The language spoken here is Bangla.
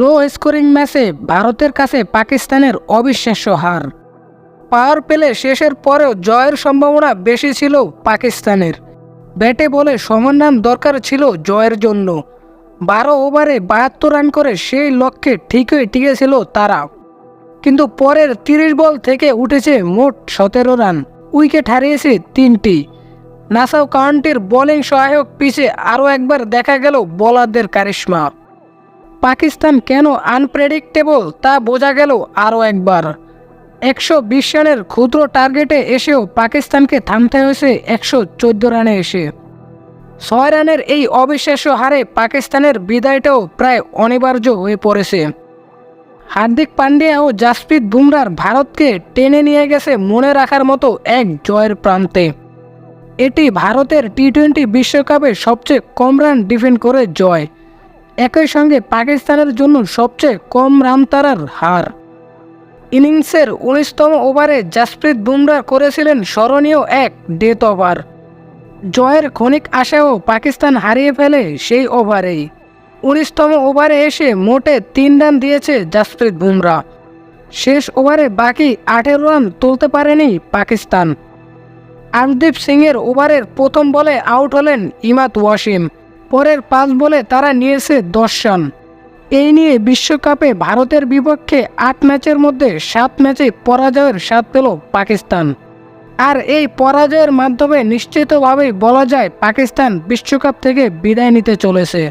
লো স্কোরিং ম্যাচে ভারতের কাছে পাকিস্তানের অবিশ্বাস্য হার। পাওয়ার পেলে শেষের পরেও জয়ের সম্ভাবনা বেশি ছিল পাকিস্তানের। ব্যাটে বলে সমান রান দরকার ছিল জয়ের জন্য। বারো ওভারে বাহাত্তর রান করে সেই লক্ষ্যে ঠিকই টিকেছিল তারা। কিন্তু পরের তিরিশ বল থেকে উঠেছে মোট সতেরো রান। উইকেট হারিয়েছে তিনটি। নাসাও কাউন্টির বোলিং সহায়ক পিছে আরও একবার দেখা গেল বোলারদের কারিশ্মা। পাকিস্তান কেন আনপ্রেডিক্টেবল তা বোঝা গেল আরও একবার। একশো বিশ রানের ক্ষুদ্র টার্গেটে এসেও পাকিস্তানকে থামতে হয়েছে একশো চোদ্দ রানে এসে। ছয় রানের এই অবিশ্বাস্য হারে পাকিস্তানের বিদায়টাও প্রায় অনিবার্য হয়ে পড়েছে। হার্দিক পান্ডিয়া ও জাসপ্রীত বুমরার ভারতকে টেনে নিয়ে গেছে মনে রাখার মতো এক জয়ের প্রান্তে। এটি ভারতের টি টোয়েন্টি বিশ্বকাপে সবচেয়ে কম রান ডিফেন্ড করে জয়। একই সঙ্গে পাকিস্তানের জন্য সবচেয়ে কম রান তারার হার। ইনিংসের উনিশতম ওভারে জাসপ্রীত বুমরা করেছিলেন স্মরণীয় এক ডেথ ওভার। জয়ের ক্ষণিক আশাও পাকিস্তান হারিয়ে ফেলে সেই ওভারেই। উনিশতম ওভারে এসে মোটে তিন রান দিয়েছে জাসপ্রীত বুমরা। শেষ ওভারে বাকি আঠেরো রান তুলতে পারেনি পাকিস্তান। আরদীপ সিংয়ের ওভারের প্রথম বলে আউট হলেন ইমাত ওয়াসিম। পরের পাঁচ বলে তারা নিয়েছে দশ রান। এই নিয়ে বিশ্বকাপে ভারতের বিপক্ষে আট ম্যাচের মধ্যে সাত ম্যাচে পরাজয়ের স্বাদ পেল পাকিস্তান। আর এই পরাজয়ের মাধ্যমে নিশ্চিতভাবেই বলা যায় পাকিস্তান বিশ্বকাপ থেকে বিদায় নিতে চলেছে।